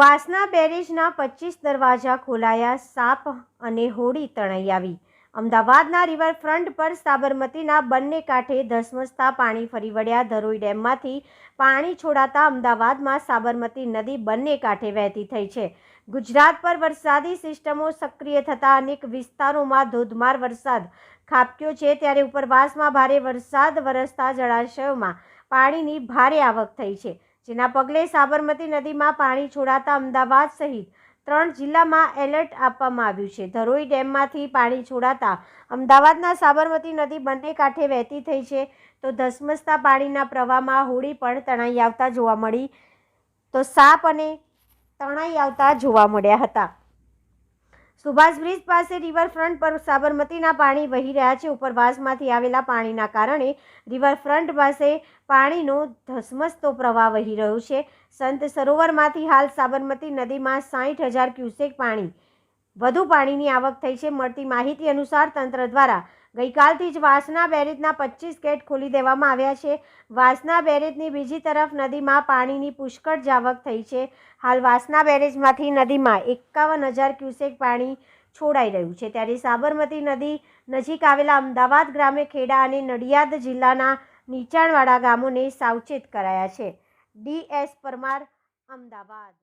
વાસના બેરેજના પચીસ દરવાજા ખોલાયા, સાપ અને હોડી તણાઈ આવી. અમદાવાદના રિવરફ્રન્ટ પર સાબરમતીના બંને કાંઠે ધસમસતા પાણી ફરી વળ્યા. ધરોઈ ડેમમાંથી પાણી છોડાતા અમદાવાદમાં સાબરમતી નદી બંને કાંઠે વહેતી થઈ છે. ગુજરાત પર વરસાદી સિસ્ટમો સક્રિય થતા અનેક વિસ્તારોમાં ધોધમાર વરસાદ ખાબક્યો છે. ત્યારે ઉપરવાસમાં ભારે વરસાદ વરસતા જળાશયોમાં પાણીની ભારે આવક થઈ છે. જેના પગલે સાબરમતી નદીમાં પાણી છોડાતા અમદાવાદ સહિત ત્રણ જિલ્લામાં એલર્ટ આપવામાં આવ્યું છે. ધરોઈ ડેમમાંથી પાણી છોડાતા અમદાવાદના સાબરમતી નદી બંને કાંઠે વહેતી થઈ છે તો ધસમસતા પાણીના પ્રવાહમાં હોડી પણ તણાઈ આવતા જોવા મળી. તો સાપ અને તણાઈ આવતા જોવા મળ્યા હતા. સુભાષ બ્રિજ પાસે રિવરફ્રન્ટ પર સાબરમતીના પાણી વહી રહ્યા છે. ઉપરવાસમાંથી આવેલા પાણીના કારણે રિવરફ્રન્ટ પાસે પાણીનો ધસમસતો પ્રવાહ વહી રહ્યો છે. સંત સરોવરમાંથી હાલ સાબરમતી નદીમાં સાઠ હજાર ક્યુસેક પાણી, વધુ પાણીની આવક થઈ છે. મળતી માહિતી અનુસાર તંત્ર દ્વારા ગઈકાલથી જ વાસના બેરેજના પચીસ ગેટ ખોલી દેવામાં આવ્યા છે. વાસના બેરેજની બીજી તરફ નદીમાં પાણીની પુષ્કળ જાવક થઈ છે. હાલ વાસના બેરેજમાંથી નદીમાં એકાવન હજાર ક્યુસેક પાણી છોડાઈ રહ્યું છે. ત્યારે સાબરમતી નદી નજીક આવેલા અમદાવાદ ગ્રામે ખેડા અને નડિયાદ જિલ્લાના નીચાણવાળા ગામોને સાવચેત કરાયા છે. ડીએસ પરમાર, અમદાવાદ.